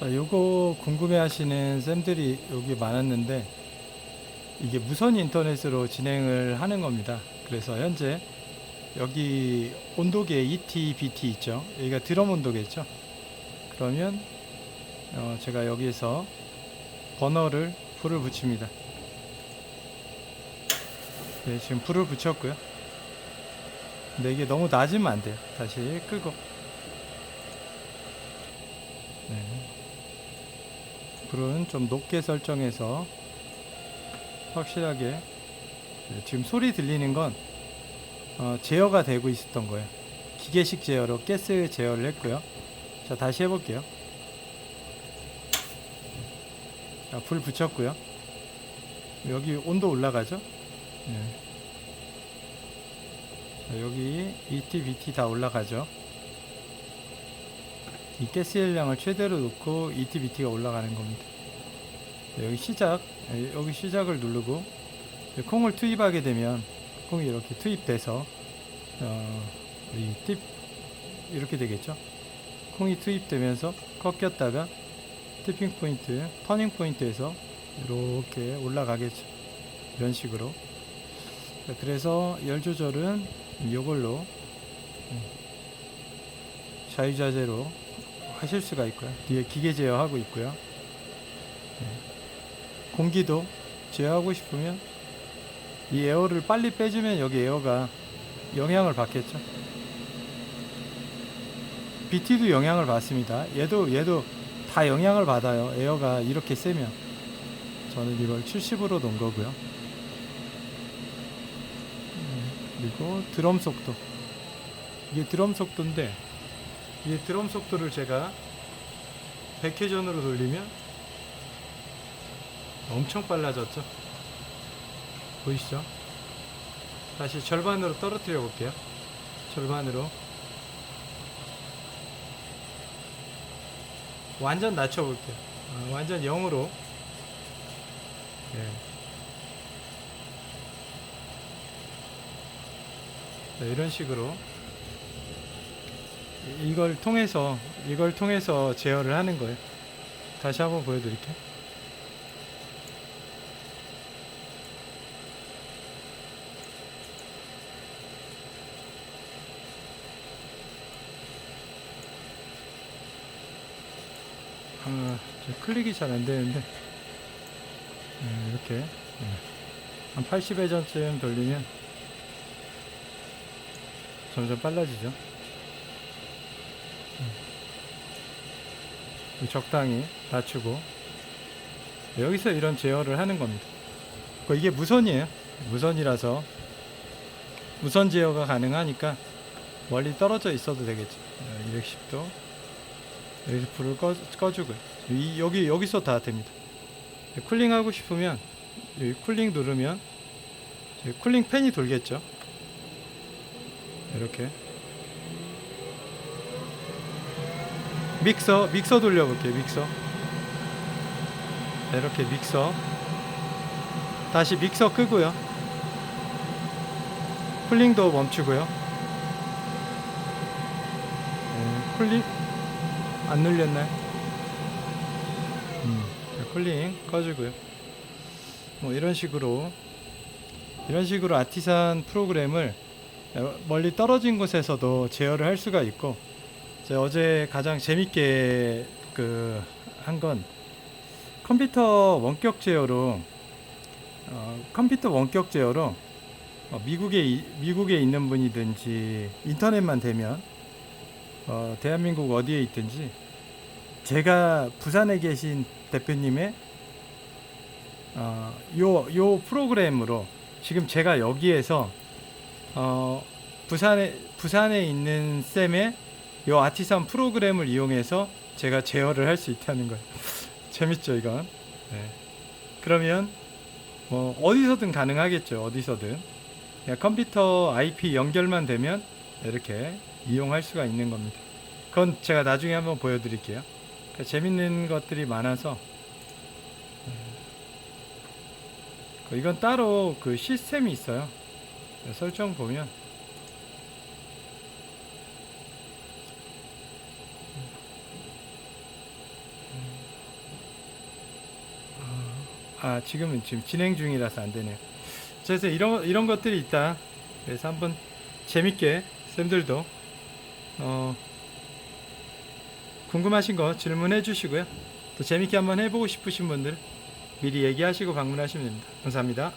자, 요거 궁금해 하시는 쌤들이 여기 많았는데 이게 무선 인터넷으로 진행을 하는 겁니다. 그래서 현재 여기 온도계 ET, BT 있죠. 여기가 드럼 온도계죠. 그러면 어, 제가 여기에서 버너를 불을 붙입니다. 네, 지금 불을 붙였고요. 근데 이게 너무 낮으면 안 돼요. 다시 끄고. 네. 불은 좀 높게 설정해서 확실하게 네, 지금 소리 들리는 건 어, 제어가 되고 있었던 거예요. 기계식 제어로 가스 제어를 했고요. 자 다시 해볼게요. 자, 불 붙였고요. 여기 온도 올라가죠? 네. 자, 여기 ET, BT 다 올라가죠. 이 가스 열량을 최대로 놓고 ET, BT가 올라가는 겁니다. 네, 여기 시작, 네, 여기 시작을 누르고 네, 콩을 투입하게 되면 콩이 이렇게 투입돼서 어, 팁 이렇게 되겠죠. 콩이 투입되면서 꺾였다가 티핑 포인트, 터닝 포인트에서 이렇게 올라가겠죠. 이런 식으로. 자, 그래서 열 조절은 이걸로 음, 자유자재로 하실 수가 있고요. 뒤에 기계 제어하고 있고요. 네. 공기도 제어하고 싶으면 이 에어를 빨리 빼주면 여기 에어가 영향을 받겠죠. BT도 영향을 받습니다. 얘도 얘도 다 영향을 받아요. 에어가 이렇게 세면 저는 이걸 70으로 놓은 거고요. 음, 그리고 드럼 속도 이게 드럼 속도인데 이 드럼 속도를 제가 100회전으로 돌리면 엄청 빨라졌죠. 보이시죠? 다시 절반으로 떨어뜨려 볼게요. 절반으로 완전 낮춰 볼게요. 아, 완전 0으로 예. 자, 이런 식으로 이- 이걸 통해서 이걸 통해서 제어를 하는 거예요. 다시 한번 보여드릴게요. 아, 저 클릭이 잘 안 되는데 네, 이렇게 네. 한 80회전쯤 돌리면 점점 빨라지죠. 적당히 낮추고 여기서 이런 제어를 하는 겁니다. 그 이게 무선이에요. 무선이라서 무선 제어가 가능하니까 멀리 떨어져 있어도 되겠죠. 210도 여기서 불을 꺼, 꺼주고요. 이, 여기 여기서 다 됩니다. 쿨링 하고 싶으면 쿨링 누르면 쿨링 팬이 돌겠죠. 이렇게 믹서 믹서 돌려볼게요. 믹서 자, 이렇게 믹서 다시 믹서 끄고요. 쿨링도 멈추고요. 네, 쿨링 안 눌렸나요? 음, 자, 쿨링 꺼주고요. 뭐 이런 식으로 이런 식으로 아티산 프로그램을 멀리 떨어진 곳에서도 제어를 할 수가 있고 어제 가장 재밌게 그 한 건 컴퓨터 원격 제어로 어, 컴퓨터 원격 제어로 어, 미국에 이- 미국에 있는 분이든지 인터넷만 되면 어, 대한민국 어디에 있든지 제가 부산에 계신 대표님의 어, 요, 요 프로그램으로 지금 제가 여기에서 어, 부산에 부산에 있는 쌤의 요 아티산 프로그램을 이용해서 제가 제어를 할 수 있다는 거예요. 재밌죠 이건. 네. 그러면 뭐 어디서든 가능하겠죠. 어디서든 컴퓨터 IP 연결만 되면 이렇게 이용할 수가 있는 겁니다. 그건 제가 나중에 한번 보여드릴게요. 그러니까 재밌는 것들이 많아서 네. 이건 따로 그 시스템이 있어요. 설정 보면 음. 아 지금은 지금 진행 중이라서 안 되네요. 그래서 이런 이런 것들이 있다. 그래서 한번 재밌게 쌤들도 어 궁금하신 거 질문해 주시고요. 또 재밌게 한번 해보고 싶으신 분들 미리 얘기하시고 방문하시면 됩니다. 감사합니다.